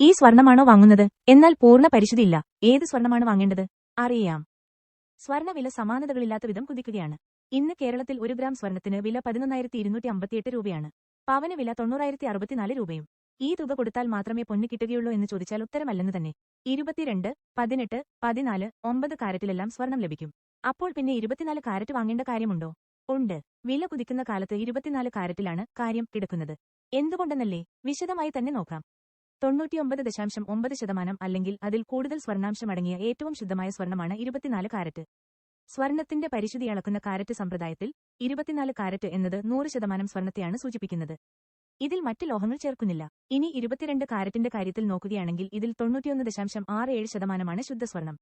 ഈ സ്വർണമാണോ വാങ്ങുന്നത്? എന്നാൽ പൂർണ പരിശുദ്ധിയില്ല. ഏത് സ്വർണമാണ് വാങ്ങേണ്ടത്? അറിയാം. സ്വർണവില സമാനതകളില്ലാത്ത വിധം കുതിക്കുകയാണ്. ഇന്ന് കേരളത്തിൽ ഒരു ഗ്രാം സ്വർണത്തിന് വില പതിനൊന്നായിരത്തി ഇരുന്നൂറ്റി അമ്പത്തിയെട്ട് രൂപയാണ്. പവന വില തൊണ്ണൂറായിരത്തി അറുപത്തിനാല് രൂപയും. ഈ തുക കൊടുത്താൽ മാത്രമേ പൊന്ന് കിട്ടുകയുള്ളൂ എന്ന് ചോദിച്ചാൽ ഉത്തരമല്ലെന്ന് തന്നെ. ഇരുപത്തിരണ്ട് പതിനെട്ട് പതിനാല് ഒമ്പത് കാരറ്റിലെല്ലാം സ്വർണം ലഭിക്കും. അപ്പോൾ പിന്നെ ഇരുപത്തിനാല് കാരറ്റ് വാങ്ങേണ്ട കാര്യമുണ്ടോ? ഉണ്ട്. വില കുതിക്കുന്ന കാലത്ത് ഇരുപത്തിനാല് കാരറ്റിലാണ് കാര്യം കിടക്കുന്നത്. എന്തുകൊണ്ടെന്നല്ലേ? വിശദമായി തന്നെ നോക്കാം. തൊണ്ണൂറ്റിയൊമ്പത് ദശാംശം ഒമ്പത് ശതമാനം അല്ലെങ്കിൽ അതിൽ കൂടുതൽ സ്വർണാംശമടങ്ങിയ ഏറ്റവും ശുദ്ധമായ സ്വർണമാണ് ഇരുപത്തിനാല് കാരറ്റ്. സ്വർണത്തിന്റെ പരിശുദ്ധി അളക്കുന്ന കാരറ്റ് സമ്പ്രദായത്തിൽ ഇരുപത്തിനാല് കാരറ്റ് എന്നത് നൂറ് ശതമാനം സ്വർണത്തെയാണ് സൂചിപ്പിക്കുന്നത്. ഇതിൽ മറ്റ് ലോഹങ്ങൾ ചേർക്കുന്നില്ല. ഇനി ഇരുപത്തിരണ്ട് കാരറ്റിന്റെ കാര്യത്തിൽ നോക്കുകയാണെങ്കിൽ ഇതിൽ തൊണ്ണൂറ്റിയൊന്ന് ദശാംശം ആറ് ഏഴ് ശതമാനമാണ് ശുദ്ധസ്വർണം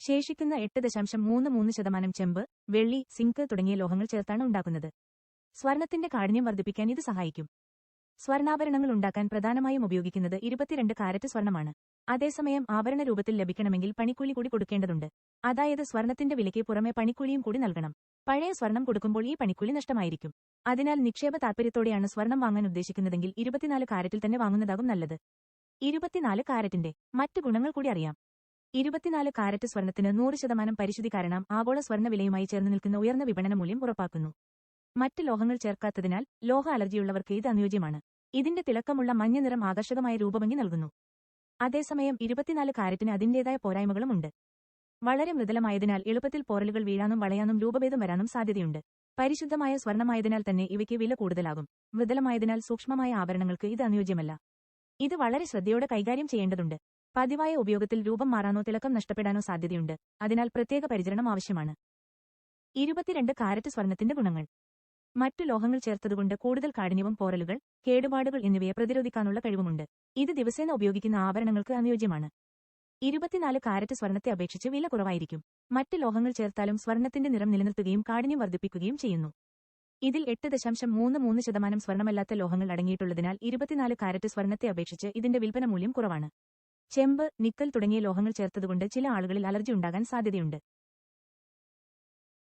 ശേഷിക്കുന്ന എട്ട് ദശാംശം മൂന്ന് മൂന്ന് ശതമാനം ചെമ്പ് വെള്ളി സിങ്ക് തുടങ്ങിയ ലോഹങ്ങൾ ചേർത്താണ് ഉണ്ടാക്കുന്നത്. സ്വർണത്തിന്റെ കാഠിന്യം വർദ്ധിപ്പിക്കാൻ ഇത് സഹായിക്കും. സ്വർണാഭരണങ്ങൾ ഉണ്ടാക്കാൻ പ്രധാനമായും ഉപയോഗിക്കുന്നത് ഇരുപത്തിരണ്ട് കാരറ്റ് സ്വർണമാണ് അതേസമയം ആഭരണ രൂപത്തിൽ ലഭിക്കണമെങ്കിൽ പണിക്കൂലി കൂടി കൊടുക്കേണ്ടതുണ്ട്. അതായത് സ്വർണത്തിന്റെ വിലയ്ക്ക് പുറമെ പണിക്കൂലിയും കൂടി നൽകണം. പഴയ സ്വർണം കൊടുക്കുമ്പോൾ ഈ പണിക്കൂലി നഷ്ടമായിരിക്കും. അതിനാൽ നിക്ഷേപ താൽപര്യത്തോടെയാണ് സ്വർണം വാങ്ങാൻ ഉദ്ദേശിക്കുന്നതെങ്കിൽ ഇരുപത്തിനാല് കാരറ്റിൽ തന്നെ വാങ്ങുന്നതാകും നല്ലത്. ഇരുപത്തിനാല് കാരറ്റിന്റെ മറ്റു ഗുണങ്ങൾ കൂടി അറിയാം. ഇരുപത്തിനാല് കാരറ്റ് സ്വർണത്തിന് നൂറ് ശതമാനം പരിശുദ്ധി കാരണം ആഗോള സ്വർണ വിലയുമായി ചേർന്ന് നിൽക്കുന്ന ഉയർന്ന വിപണന മൂല്യം ഉറപ്പാക്കുന്നു. മറ്റ് ലോഹങ്ങൾ ചേർക്കാത്തതിനാൽ ലോഹ അലർജിയുള്ളവർക്ക് ഇത് അനുയോജ്യമാണ്. ഇതിന്റെ തിളക്കമുള്ള മഞ്ഞ നിറം ആകർഷകമായ രൂപഭംഗി നൽകുന്നു. അതേസമയം ഇരുപത്തിനാല് കാരറ്റിന് അതിന്റേതായ പോരായ്മകളും ഉണ്ട് വളരെ മൃദുലമായതിനാൽ എളുപ്പത്തിൽ പോറലുകൾ വീഴാനും വളയാനും രൂപഭേദം വരാനും സാധ്യതയുണ്ട്. പരിശുദ്ധമായ സ്വർണമായതിനാൽ തന്നെ ഇവയ്ക്ക് വില കൂടുതലാകും. മൃദുലമായതിനാൽ സൂക്ഷ്മമായ ആഭരണങ്ങൾക്ക് ഇത് അനുയോജ്യമല്ല. ഇത് വളരെ ശ്രദ്ധയോടെ കൈകാര്യം ചെയ്യേണ്ടതുണ്ട്. പതിവായ ഉപയോഗത്തിൽ രൂപം മാറാനോ തിളക്കം നഷ്ടപ്പെടാനോ സാധ്യതയുണ്ട്. അതിനാൽ പ്രത്യേക പരിചരണം ആവശ്യമാണ്. ഇരുപത്തിരണ്ട് കാരറ്റ് സ്വർണത്തിന്റെ ഗുണങ്ങൾ. മറ്റു ലോഹങ്ങൾ ചേർത്തതുകൊണ്ട് കൂടുതൽ കാഠിന്യവും പോറലുകൾ കേടുപാടുകൾ എന്നിവയെ പ്രതിരോധിക്കാനുള്ള കഴിവുമുണ്ട്. ഇത് ദിവസേന ഉപയോഗിക്കുന്ന ആഭരണങ്ങൾക്ക് അനുയോജ്യമാണ്. ഇരുപത്തിനാല് കാരറ്റ് സ്വർണത്തെ അപേക്ഷിച്ച് വില കുറവായിരിക്കും. മറ്റ് ലോഹങ്ങൾ ചേർത്താലും സ്വർണത്തിന്റെ നിറം നിലനിർത്തുകയും കാഠിന്യം വർദ്ധിപ്പിക്കുകയും ചെയ്യുന്നു. ഇതിൽ എട്ട് ദശാംശം മൂന്ന് മൂന്ന് ശതമാനം സ്വർണമല്ലാത്ത ലോഹങ്ങൾ അടങ്ങിയിട്ടുള്ളതിനാൽ ഇരുപത്തിനാല് കാരറ്റ് സ്വർണത്തെ അപേക്ഷിച്ച് ഇതിന്റെ വിൽപ്പന മൂല്യം കുറവാണ്. ചെമ്പ് നിക്കൽ തുടങ്ങിയ ലോഹങ്ങൾ ചേർത്തതുകൊണ്ട് ചില ആളുകളിൽ അലർജി ഉണ്ടാകാൻ സാധ്യതയുണ്ട്.